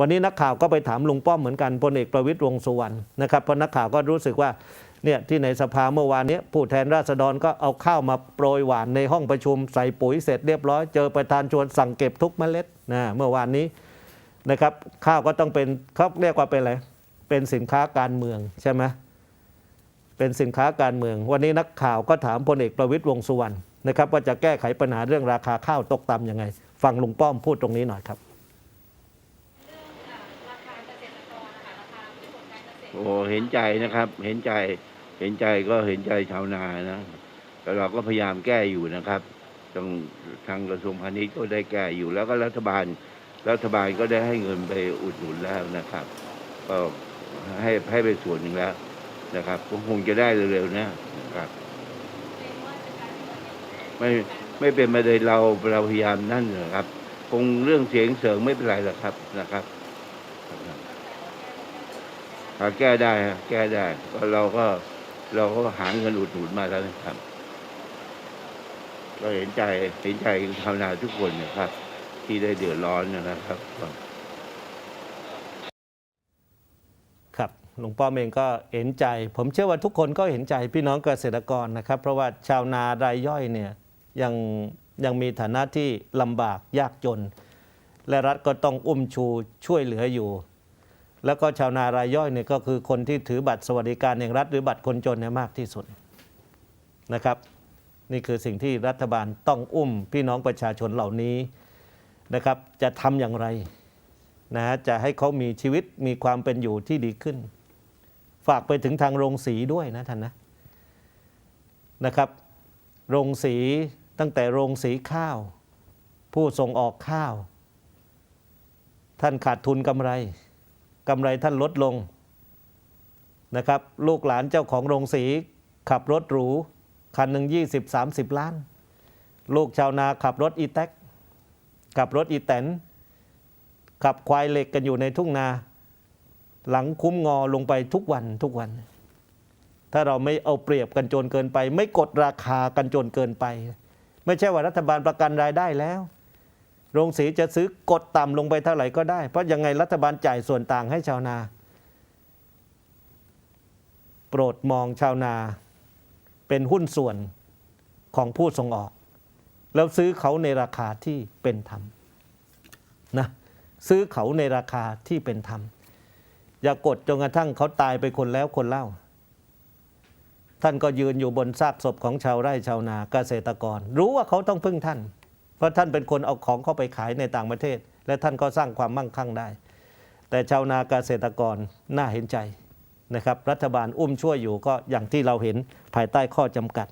วันนี้นักข่าวก็ไปถามลุงป้อมเหมือนกันพลเอกประวิตยวงสุวรรณนะครับเพราะนักข่าวก็รู้สึกว่าเนี่ยที่ในสภาเมื่อวานนี้ผู้แทนราษฎรก็เอาข้าวมาโปรยหวานในห้องประชุมใส่ปุ๋ยเสร็จเรียบร้อยเจอประธานชวนสั่งเก็บทุกเมล็ดนะเมื่อวานนี้นะครับข้าวก็ต้องเป็นเขาเรียกว่าเป็นอะไรเป็นสินค้าการเมืองใช่ไหมเป็นสินค้าการเมือง วันนี้นักข่าวก็ถามพลเอกประวิตยวงสุวรรณนะครับว่าจะแก้ไขปัญหาเรื่องราคาข้าวตกต่ำยังไง ฟังลุงป้อมพูดตรงนี้หน่อยครับ ราคาเกษตรกรนะคะราคาพืชผลการเกษตร โอ้เห็นใจนะครับ เห็นใจ เห็นใจก็เห็นใจชาวนานะแต่เราก็พยายามแก้อยู่นะครับทางทางกระทรวงพาณิชย์ก็ได้แก้อยู่แล้วก็รัฐบาล รัฐบาลก็ได้ให้เงินไปอุดหนุนแล้วนะครับ ก็ให้ให้ไปส่วนหนึ่งแล้วนะครับก็คงจะได้เร็วๆนะครับ ไม่ไม่เป็นประเด็นเราเราพยายามนั่นนะครับ คงเรื่องเสียงเสริงไม่เป็นไรหรอกครับนะครับ แก้ได้ฮะแก้ได้ก็เราก็เราก็หาเงินอุดหนุนมาแล้วนะครับก็เห็นใจเห็นใจชาวนาทุกคนนะครับ ที่ได้เดือดร้อนนะครับ ครับหลวงป้อมเองก็เห็นใจ ผมเชื่อว่าทุกคนก็เห็นใจพี่น้องเกษตรกรนะครับ เพราะว่าชาวนารายย่อยเนี่ยยังยังมีฐานะที่ลำบากยากจน และรัฐก็ต้องอุ้มชูช่วยเหลืออยู่ แล้วก็ชาวนารายย่อยเนี่ยก็คือคนที่ถือบัตรสวัสดิการแห่งรัฐ หรือบัตรคนจนเนี่ยมากที่สุดนะครับ นี่คือสิ่งที่รัฐบาลต้องอุ้มพี่น้องประชาชนเหล่านี้นะครับ จะทำอย่างไรนะฮะจะให้เขามีชีวิตมีความเป็นอยู่ที่ดีขึ้น ฝากไปถึงทางโรงสีด้วยนะท่านนะนะครับ โรงสีตั้งแต่โรงสีข้าว ผู้ส่งออกข้าว ท่านขาดทุนกำไร กำไรท่านลดลงนะครับ ลูกหลานเจ้าของโรงสี ขับรถหรู คันหนึ่ง20 30ล้าน ลูกชาวนาขับรถอีแท็กขับรถอีแตนขับควายเหล็กกันอยู่ในทุ่งนา หลังคุ้มงอลงไปทุกวันทุกวัน ถ้าเราไม่เอาเปรียบกันจนเกินไป ไม่กดราคากันจนเกินไป ไม่ใช่ว่ารัฐบาลประกันรายได้แล้ว โรงสีจะซื้อกดต่ำลงไปเท่าไหร่ก็ได้ เพราะยังไงรัฐบาลจ่ายส่วนต่างให้ชาวนา โปรดมองชาวนา เป็นหุ้นส่วนของผู้ส่งออก แล้วซื้อเขาในราคาที่เป็นธรรมนะซื้อเขาในราคาที่เป็นธรรม อย่ากดจนกระทั่งเขาตายไปคนแล้วคนเล่า ท่านก็ยืนอยู่บนซากศพของชาวไร่ชาวนาเกษตรกร รู้ว่าเขาต้องพึ่งท่าน เพราะท่านเป็นคนเอาของเข้าไปขายในต่างประเทศ และท่านก็สร้างความมั่งคั่งได้ แต่ชาวนาเกษตรกรน่าเห็นใจนะครับ รัฐบาลอุ้มช่วยอยู่ก็อย่างที่เราเห็นภายใต้ข้อจำกัด